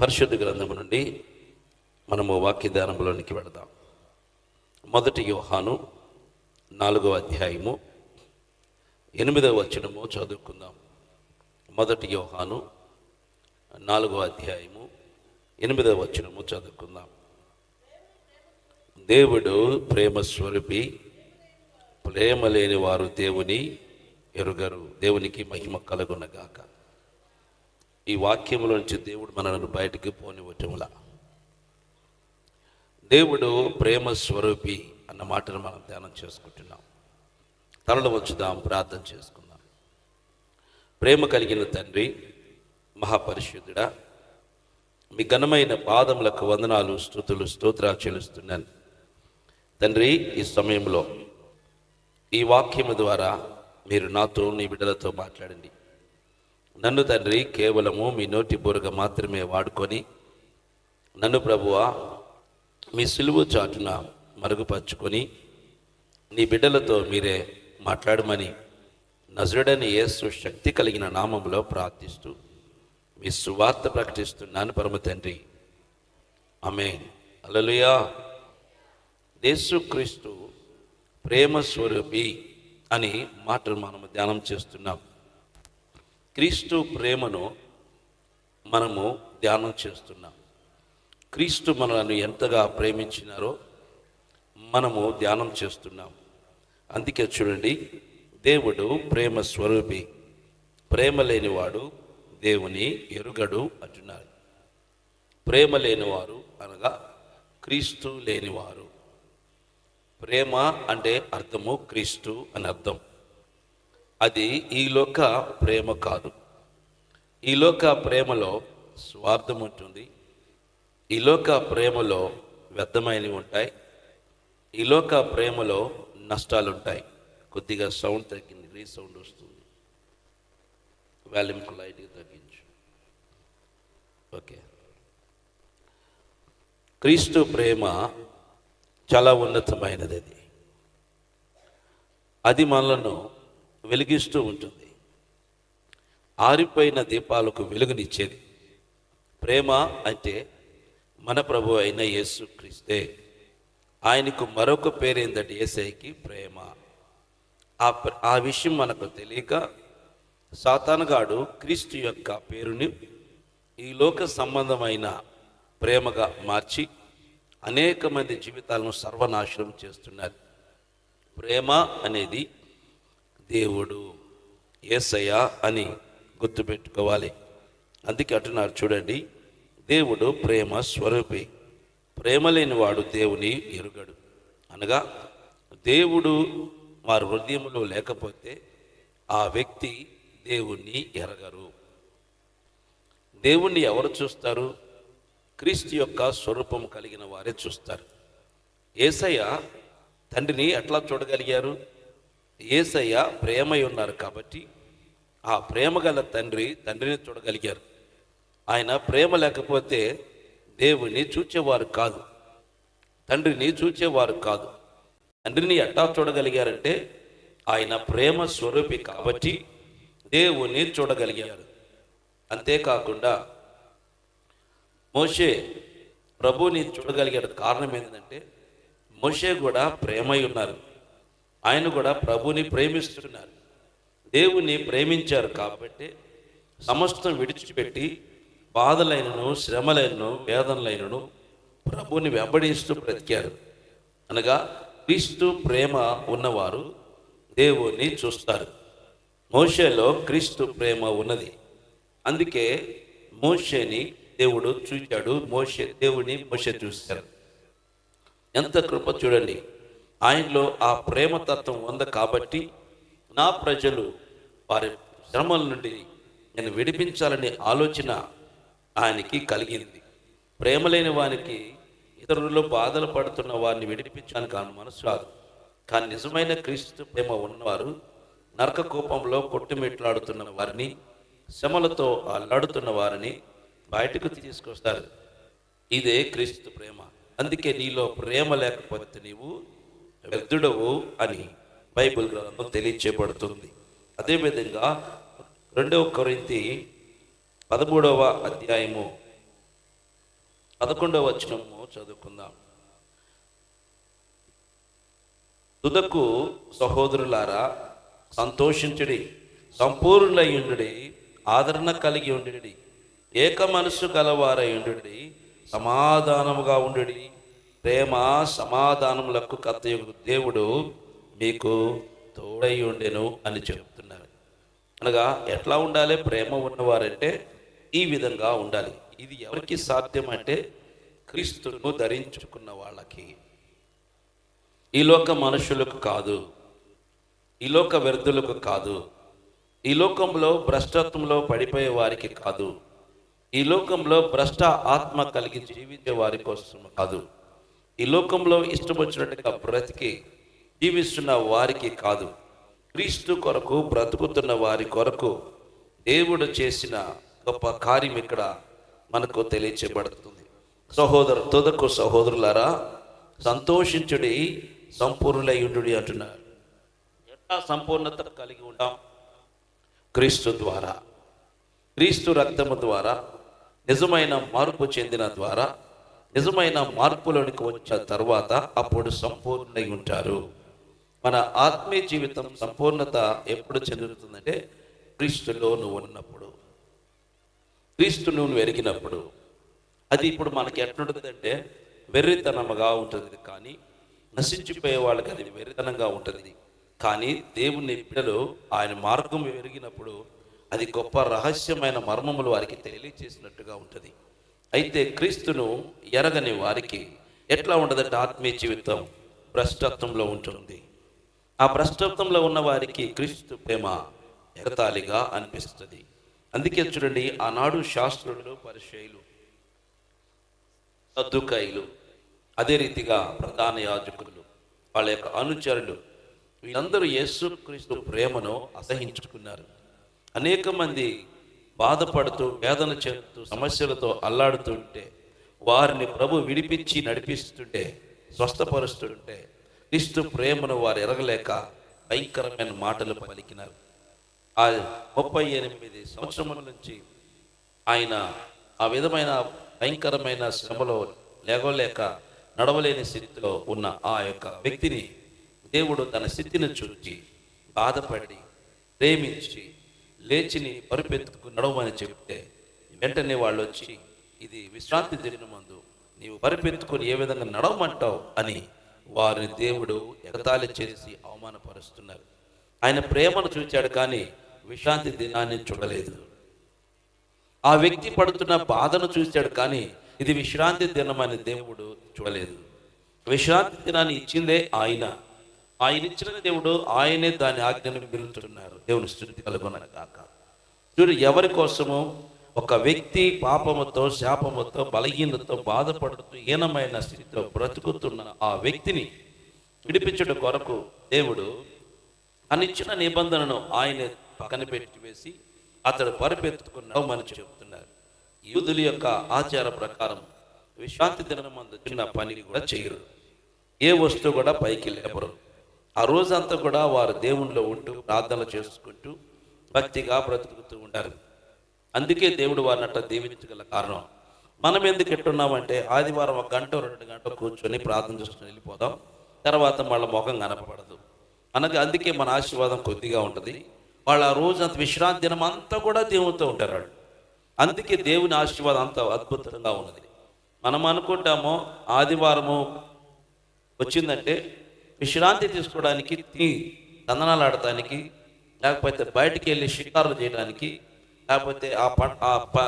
పరిశుద్ధ గ్రంథము నుండి మనము వాక్యధ్యానంలోనికి వెళదాం. మొదటి యూహాను నాలుగవ అధ్యాయము ఎనిమిదవ వచనము చదువుకుందాం. మొదటి యోహాను నాలుగవ అధ్యాయము ఎనిమిదవ వచనము చదువుకుందాం. దేవుడు ప్రేమ స్వరూపి ప్రేమ లేని వారు దేవుని ఎరుగరు దేవునికి మహిమ కలుగునగాక. ఈ వాక్యంలో నుంచి దేవుడు మనల్ని బయటికి పోనివ్వటంలా దేవుడు ప్రేమ స్వరూపి అన్న మాటను మనం ధ్యానం చేసుకుంటున్నాం. తలలో వచ్చుదాం ప్రార్థన చేసుకుందాం. ప్రేమ కలిగిన తండ్రి మహాపరిశుద్ధుడా మీ ఘనమైన పాదములకు వందనాలు స్థుతులు స్తోత్రాలు చెల్లిస్తున్నాను. తండ్రి ఈ సమయంలో ఈ వాక్యము ద్వారా మీరు నాతో నీ బిడ్డలతో మాట్లాడండి. నన్ను తండ్రి కేవలము మీ నోటి బురగ మాత్రమే వాడుకొని నన్ను ప్రభువా మీ సులువు చాటున మరుగుపరుచుకొని నీ బిడ్డలతో మీరే మాట్లాడమని నజరుడని యేసు శక్తి కలిగిన నామంలో ప్రార్థిస్తూ మీ సువార్త ప్రకటిస్తున్నాను పరమ తండ్రి. ఆమె అలలుయా యేసుక్రీస్తు ప్రేమ స్వరూపి అని మాటలు మనము ధ్యానం చేస్తున్నాం. క్రీస్తు ప్రేమను మనము ధ్యానం చేస్తున్నాం. క్రీస్తు మనలను ఎంతగా ప్రేమించినారో మనము ధ్యానం చేస్తున్నాం. అందుకే చూడండి దేవుడు ప్రేమ స్వరూపి ప్రేమ లేనివాడు దేవుని ఎరుగడు అంటున్నారు. ప్రేమ లేనివారు అనగా క్రీస్తు లేనివారు. ప్రేమ అంటే అర్థము క్రీస్తు అని అర్థం. అది ఈ లోక ప్రేమ కాదు. ఈ లోక ప్రేమలో స్వార్థం ఉంటుంది. ఈ లోక ప్రేమలో వ్యర్థమైనవి ఉంటాయి. ఈ లోక ప్రేమలో నష్టాలు ఉంటాయి. కొద్దిగా సౌండ్ తగ్గింది రీ సౌండ్ వస్తుంది. వాల్యూమ్కు లైట్గా తగ్గించు. ఓకే. క్రీస్తు ప్రేమ చాలా ఉన్నతమైనది అది. అది మనలను వెలిగిస్తూ ఉంటుంది. ఆరిపోయిన దీపాలకు వెలుగునిచ్చేది ప్రేమ అంటే మన ప్రభు అయిన యేసు క్రీస్తే. ఆయనకు మరొక పేరు ఏంటంటే ఏసైకి ప్రేమ. ఆ ఆ విషయం మనకు తెలియక సాతానగాడు క్రీస్తు యొక్క పేరుని ఈ లోక సంబంధమైన ప్రేమగా మార్చి అనేక మంది జీవితాలను సర్వనాశనం చేస్తున్నారు. ప్రేమ అనేది దేవుడు ఏసయ్య అని గుర్తుపెట్టుకోవాలి. అందుకే అంటున్నారు చూడండి దేవుడు ప్రేమ స్వరూపి. ప్రేమ లేనివాడు దేవుని ఎరుగడు. అనగా దేవుడు వారి హృదయంలో లేకపోతే ఆ వ్యక్తి దేవుణ్ణి ఎరగరు. దేవుణ్ణి ఎవరు చూస్తారు? క్రీస్తు యొక్క స్వరూపం కలిగిన వారే చూస్తారు. ఏసయ్య తండ్రిని ఎట్లా చూడగలిగారు? ఏసయ్య ప్రేమై ఉన్నారు కాబట్టి ఆ ప్రేమ గల తండ్రి తండ్రిని చూడగలిగారు. ఆయన ప్రేమ లేకపోతే దేవుని చూచేవారు కాదు. తండ్రిని చూచేవారు కాదు. తండ్రిని ఎట్టా చూడగలిగారంటే ఆయన ప్రేమ స్వరూపి కాబట్టి దేవుని చూడగలిగారు. అంతేకాకుండా మోషే ప్రభుని చూడగలిగాడు కారణం ఏంటంటే మోషే కూడా ప్రేమై ఉన్నారు. ఆయన కూడా ప్రభుని ప్రేమిస్తున్నారు. దేవుని ప్రేమించారు కాబట్టి సమస్తం విడిచిపెట్టి బాధలైనను శ్రమలైనను వేదనలైనను ప్రభుని వెంబడిస్తూ బ్రతికారు. అనగా క్రీస్తు ప్రేమ ఉన్నవారు దేవుని చూస్తారు. మోషేలో క్రీస్తు ప్రేమ ఉన్నది. అందుకే మోషేని దేవుడు చూచాడు. మోషే దేవుని మోషే చూశారు. ఎంత కృప చూడండి. ఆయనలో ఆ ప్రేమ తత్వం ఉంది కాబట్టి నా ప్రజలు వారి శ్రమల నుండి నేను విడిపించాలనే ఆలోచన ఆయనకి కలిగింది. ప్రేమ లేని వానికి ఇతరులలో బాధలు పడుతున్న వారిని విడిపించడానికి ఆయన మనసు రాదు. కానీ నిజమైన క్రీస్తు ప్రేమ ఉన్నవారు నరక కోపంలో కొట్టుమిట్లాడుతున్న వారిని శ్రమలతో అల్లాడుతున్న వారిని బయటకు తీసుకొస్తారు. ఇదే క్రీస్తు ప్రేమ. అందుకే నీలో ప్రేమ లేకపోతే నీవు వ్యర్థుడవు అని బైబిల్ గ్రంథం తెలియచేయబడుతుంది. అదేవిధంగా రెండవ కొరింతి పదమూడవ అధ్యాయము పదకొండవ వచనము చదువుకుందాం. తుదకు సహోదరులారా సంతోషించుడి సంపూర్ణులయ్యుండి ఆదరణ కలిగి ఉండి ఏక మనస్సు గలవారయుండుడి సమాధానముగా ఉండి ప్రేమ సమాధానములకు కర్తయ్య దేవుడు మీకు తోడై ఉండెను అని చెప్తున్నారు. అనగా ఎట్లా ఉండాలి? ప్రేమ ఉన్నవారంటే ఈ విధంగా ఉండాలి. ఇది ఎవరికి సాధ్యం అంటే క్రీస్తును ధరించుకున్న వాళ్ళకి. ఈ లోక మనుషులకు కాదు. ఈ లోక వ్యర్థులకు కాదు. ఈ లోకంలో భ్రష్టత్వంలో పడిపోయే వారికి కాదు. ఈ లోకంలో భ్రష్ట ఆత్మ కలిగి జీవించే వారి కోసం కాదు. ఈ లోకంలో ఇష్టం వచ్చినట్టుగా బ్రతికి జీవిస్తున్న వారికి కాదు. క్రీస్తు కొరకు బ్రతుకుతున్న వారి కొరకు దేవుడు చేసిన గొప్ప కార్యం ఇక్కడ మనకు తెలియచేయబడుతుంది. సహోదరు తుదకు సహోదరులారా సంతోషించుడి సంపూర్ణులయుడు అంటున్నారు. ఎట్లా సంపూర్ణత కలిగి ఉంటాం క్రీస్తు ద్వారా క్రీస్తు రక్తము ద్వారా నిజమైన మార్పు చెందిన ద్వారా నిజమైన మార్పులోనికి వచ్చిన తర్వాత అప్పుడు సంపూర్ణై ఉంటారు. మన ఆత్మీయ జీవితం సంపూర్ణత ఎప్పుడు చెందుతుందంటే క్రీస్తులో నువ్వు ఉన్నప్పుడు. క్రీస్తు నువ్వు ఎరిగినప్పుడు. అది ఇప్పుడు మనకి ఎట్లుంటుందంటే వెర్రితనముగా ఉంటుంది కానీ నశించిపోయే వాళ్ళకి అది వెర్రితనంగా ఉంటుంది. కానీ దేవుని బిడ్డలు ఆయన మార్గం ఎరిగినప్పుడు అది గొప్ప రహస్యమైన మర్మములు వారికి తెలియచేసినట్టుగా ఉంటుంది. అయితే క్రీస్తును ఎరగని వారికి ఎట్లా ఉండదంటే ఆత్మీయ జీవితం భ్రష్టత్వంలో ఉంటుంది. ఆ భ్రష్టత్వంలో ఉన్న వారికి క్రీస్తు ప్రేమ ఎగతాళిగా అనిపిస్తుంది. అందుకే చూడండి ఆనాడు శాస్త్రులు పరిచయులు సద్దుకాయలు అదే రీతిగా ప్రధాన యాజకులు వాళ్ళ యొక్క అనుచరులు వీళ్ళందరూ యేసుక్రీస్తు ప్రేమను అసహించుకున్నారు. అనేక మంది బాధపడుతూ వేదన చెందుతూ సమస్యలతో అల్లాడుతుంటే వారిని ప్రభు విడిపించి నడిపిస్తుంటే స్వస్థపరుస్తుంటే క్రీస్తు ప్రేమను వారు ఎరగలేక భయంకరమైన మాటలు పలికినారు. ఆ ముప్పై ఎనిమిది సంవత్సరముల నుంచి ఆయన ఆ విధమైన భయంకరమైన శ్రమలో లేగలేక నడవలేని స్థితిలో ఉన్న ఆ యొక్క వ్యక్తిని దేవుడు తన స్థితిని చూచి బాధపడి ప్రేమించి లేచిని పరుపెత్తుకు నడవమని చెప్తే వెంటనే వాళ్ళు వచ్చి ఇది విశ్రాంతి దినమందు నీవు పరిపెత్తుకొని ఏ విధంగా నడవమంటావు? అని వారిని దేవుడు ఎగతాళి చేసి అవమానపరుస్తున్నారు. ఆయన ప్రేమను చూచాడు కానీ విశ్రాంతి దినాన్ని చూడలేదు. ఆ వ్యక్తి పడుతున్న బాధను చూశాడు కానీ ఇది విశ్రాంతి దినం అని దేవుడు చూడలేదు. విశ్రాంతి దినాన్ని ఇచ్చిందే ఆయన. ఆయన ఇచ్చిన దేవుడు ఆయనే దాని ఆజ్ఞను పిలుచున్నారు దేవుని స్థుతి కలుగునగాక చూడు ఎవరి కోసము ఒక వ్యక్తి పాపముతో శాపముతో బలహీనతో బాధపడుతూ హీనమైన స్థితితో బ్రతుకుతున్న ఆ వ్యక్తిని విడిపించడం కొరకు దేవుడు అనిచ్చిన నిబంధనను ఆయన పక్కన పెట్టి వేసి అతడు పరిపెత్తుకున్నామని చెబుతున్నారు యూదుల యొక్క ఆచార ప్రకారం విశ్రాంతి దినమందు చిన్న పని కూడా చేయరు. ఏ వస్తువు కూడా పైకి లేపరు. ఆ రోజంతా కూడా వారు దేవుణ్ణిలో ఉంటూ ప్రార్థనలు చేసుకుంటూ భక్తిగా బ్రతుకుతూ ఉంటారు అందుకే దేవుడు వారిని అట్లా దీవించగల కారణం. మనం ఎందుకు ఎట్టున్నామంటే ఆదివారం ఒక గంట రెండు గంటలు కూర్చొని ప్రార్థన చేసుకుని వెళ్ళిపోదాం. తర్వాత వాళ్ళ ముఖం కనపడదు. అనగా అందుకే మన ఆశీర్వాదం కొద్దిగా ఉంటుంది. వాళ్ళు ఆ రోజు అంత విశ్రాంతి దినం అంతా కూడా దేవునితో ఉంటారు వాళ్ళు. అందుకే దేవుని ఆశీర్వాదం అంత అద్భుతంగా ఉన్నది. మనం అనుకుంటామో ఆదివారము వచ్చిందంటే విశ్రాంతి తీసుకోవడానికి తిని దందనాలు ఆడటానికి లేకపోతే బయటికి వెళ్ళి షికారులు చేయడానికి లేకపోతే ఆ ప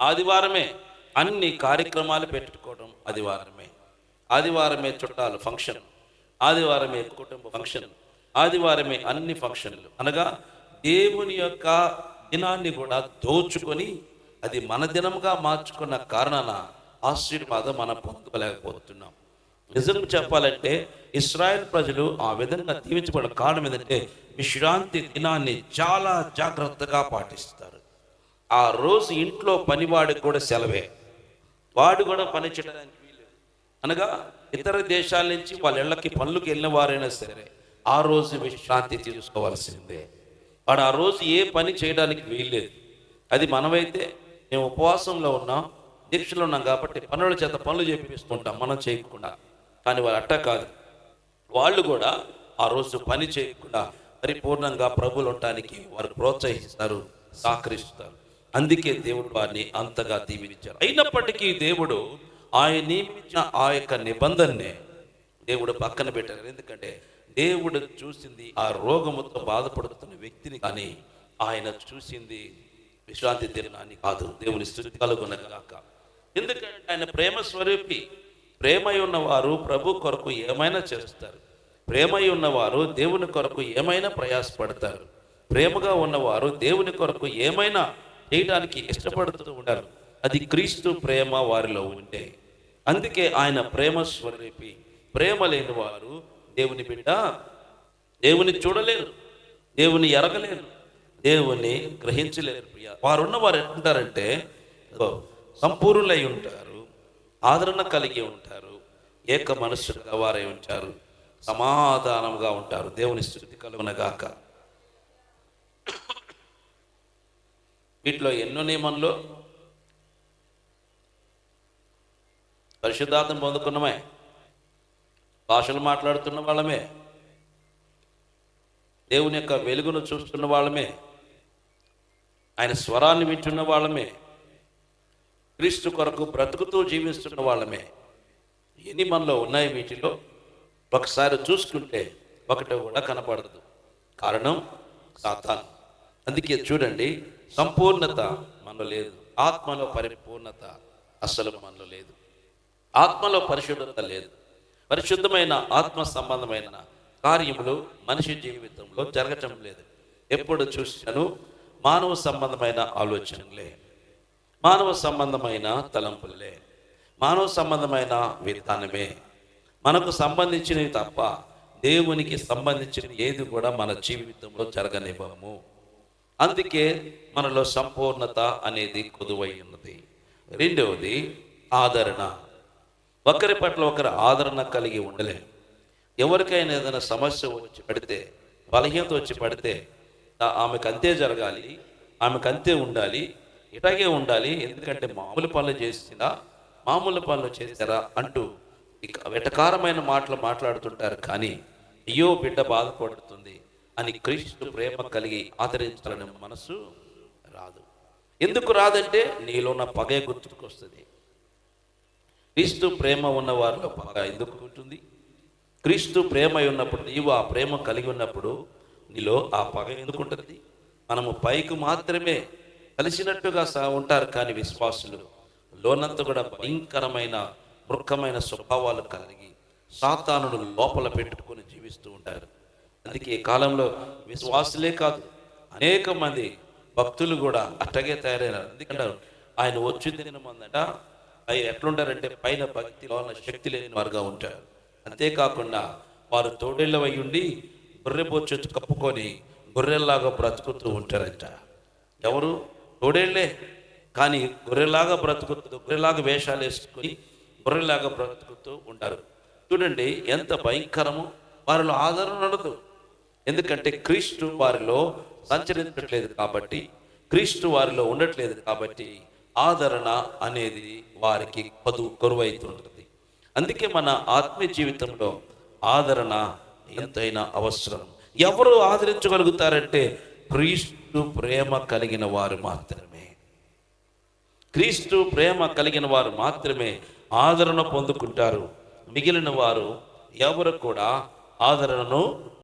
ఆదివారమే అన్ని కార్యక్రమాలు పెట్టుకోవడం ఆదివారమే. ఆదివారమే చుట్టాలు ఫంక్షన్ ఆదివారమే కుటుంబ ఫంక్షన్ ఆదివారమే అన్ని ఫంక్షన్లు. అనగా దేవుని యొక్క దినాన్ని కూడా దోచుకొని అది మన దినంగా మార్చుకున్న కారణాన ఆశీర్వాదం మనం పొందుకోలేకపోతున్నాం. నిజం చెప్పాలంటే ఇస్రాయల్ ప్రజలు ఆ విధంగా దీవించబడిన కారణం ఏంటంటే విశ్రాంతి దినాన్ని చాలా జాగ్రత్తగా పాటిస్తారు. ఆ రోజు ఇంట్లో పనివాడికి కూడా సెలవే. వాడు కూడా పని చేయడానికి వీలు అనగా ఇతర దేశాల నుంచి వాళ్ళ ఇళ్ళకి పనులకు వెళ్ళిన వారైనా సరే ఆ రోజు విశ్రాంతి తీసుకోవాల్సిందే. వాడు ఆ రోజు ఏ పని చేయడానికి వీల్లేదు. అది మనమైతే మేము ఉపవాసంలో ఉన్నాం దీక్షలో ఉన్నాం కాబట్టి పనుల చేత పనులు చేపిస్తుంటాం మనం చేయకుండా. కానీ వాళ్ళు అట్ట కాదు. వాళ్ళు కూడా ఆ రోజు పని చేయకుండా పరిపూర్ణంగా ప్రభులు ఉండటానికి వారు ప్రోత్సహిస్తారు సహకరిస్తారు. అందుకే దేవుడు వారిని అంతగా దీవించారు. అయినప్పటికీ దేవుడు ఆయన నియమించిన ఆ యొక్క నిబంధననే దేవుడు పక్కన పెట్టారు. ఎందుకంటే దేవుడు చూసింది ఆ రోగముతో బాధపడుతున్న వ్యక్తిని కానీ ఆయన చూసింది విశ్రాంతి దినాన్ని కాదు. దేవుని స్థుతి కలుగునగాక. ఎందుకంటే ఆయన ప్రేమ స్వరూపి. ప్రేమై ఉన్నవారు ప్రభు కొరకు ఏమైనా చేస్తారు. ప్రేమై ఉన్నవారు దేవుని కొరకు ఏమైనా ప్రయాసపడతారు. ప్రేమగా ఉన్నవారు దేవుని కొరకు ఏమైనా చేయడానికి ఇష్టపడుతూ ఉంటారు. అది క్రీస్తు ప్రేమ వారిలో ఉంటే. అందుకే ఆయన ప్రేమ స్వరూపి. ప్రేమ లేని వారు దేవుని బిడ్డ దేవుని చూడలేరు. దేవుని ఎరగలేరు. దేవుని గ్రహించలేరు ప్రియ. వారు ఉన్న వారు ఎట్లుంటారంటే సంపూర్ణులై ఉంటారు. ఆదరణ కలిగి ఉంటారు. ఏక మనస్సుగా వారై ఉంటారు. సమాధానంగా ఉంటారు. దేవుని స్థుతి కలుగునగాక. వీటిలో ఎన్నో నియమంలో పరిశుద్ధార్థం పొందుకున్నమే. భాషలు మాట్లాడుతున్న వాళ్ళమే. దేవుని యొక్క వెలుగును చూస్తున్న వాళ్ళమే. ఆయన స్వరాన్ని వింటున్న వాళ్ళమే. క్రీస్తు కొరకు బ్రతుకుతూ జీవిస్తున్న వాళ్ళమే. ఎన్ని మనలో ఉన్నాయి వీటిలో? ఒకసారి చూసుకుంటే ఒకటి కూడా కనపడదు. కారణం సాతాను. అందుకే చూడండి సంపూర్ణత మనలో లేదు. ఆత్మలో పరిపూర్ణత అసలు మనలో లేదు. ఆత్మలో పరిశుద్ధత లేదు. పరిశుద్ధమైన ఆత్మ సంబంధమైన కార్యములు మనిషి జీవితంలో జరగటం లేదు. ఎప్పుడు చూసినాను మానవ సంబంధమైన ఆలోచనలే. మానవ సంబంధమైన తలంపులే మానవ సంబంధమైన విధానమే. మనకు సంబంధించినవి తప్ప దేవునికి సంబంధించిన ఏది కూడా మన జీవితంలో జరగనివ్వము. అందుకే మనలో సంపూర్ణత అనేది కొదువై ఉన్నది. రెండవది ఆదరణ. ఒకరి పట్ల ఒకరు ఆదరణ కలిగి ఉండలేము ఎవరికైనా ఏదైనా సమస్య వచ్చి పడితే బలహీనత వచ్చి పడితే ఆమెకు అంతే జరగాలి ఆమెకు అంతే ఉండాలి ఇలాగే ఉండాలి. ఎందుకంటే మామూలు పనులు చేసినా మామూలు పనులు చేశారా అంటూ ఇక వెటకారమైన మాటలు మాట్లాడుతుంటారు. కానీ అయ్యో బిడ్డ బాధపడుతుంది అని క్రీస్తు ప్రేమ కలిగి ఆదరించాలనే మనసు రాదు. ఎందుకు రాదంటే నీలో ఉన్న పగే గుర్తుకొస్తుంది. క్రీస్తు ప్రేమ ఉన్న వారిలో పగ ఎందుకు ఉంటుంది? క్రీస్తు ప్రేమ ఉన్నప్పుడు నీవు ఆ ప్రేమ కలిగి ఉన్నప్పుడు నీలో ఆ పగ ఎందుకు ఉంటుంది? మనము పైకి మాత్రమే కలిసినట్టుగా సా ఉంటారు కానీ విశ్వాసులు. లోనంతా కూడా భయంకరమైన మృక్కమైన స్వభావాలు కలిగి సాతానుడు లోపల పెట్టుకొని జీవిస్తూ ఉంటారు. అందుకే ఈ కాలంలో విశ్వాసులే కాదు అనేక మంది భక్తులు కూడా అట్టగే తయారైనారు. ఎందుకంటారు ఆయన వచ్చి తిన మందట అవి ఎట్లుంటారంటే పైన భక్తి లోన శక్తి లేని వారుగా ఉంటారు. అంతేకాకుండా వారు తోడేళ్ళవై ఉండి గొర్రె బొచ్చు కప్పుకొని గొర్రెల్లాగా బ్రతుకుతూ ఉంటారంట. ఎవరు? తోడేళ్ళే. కానీ గొర్రెలాగా బ్రతుకుతూ గొర్రెలాగా వేషాలు వేసుకొని గొర్రెలాగా బ్రతుకుతూ ఉంటారు చూడండి ఎంత భయంకరము. వారిలో ఆదరణ ఉండదు. ఎందుకంటే క్రీస్తు వారిలో సంచరించట్లేదు కాబట్టి క్రీస్తు వారిలో ఉండట్లేదు కాబట్టి ఆదరణ అనేది వారికి పదు కొరువైతుంటుంది. అందుకే మన ఆత్మీయ జీవితంలో ఆదరణ ఎంతైనా అవసరం. ఎవరు ఆదరించగలుగుతారంటే క్రీస్తు ప్రేమ కలిగిన వారు మాత్రమే. క్రీస్తు ప్రేమ కలిగిన వారు మాత్రమే ఆదరణ పొందుకుంటారు. మిగిలిన వారు ఎవరు కూడా ఆదరణను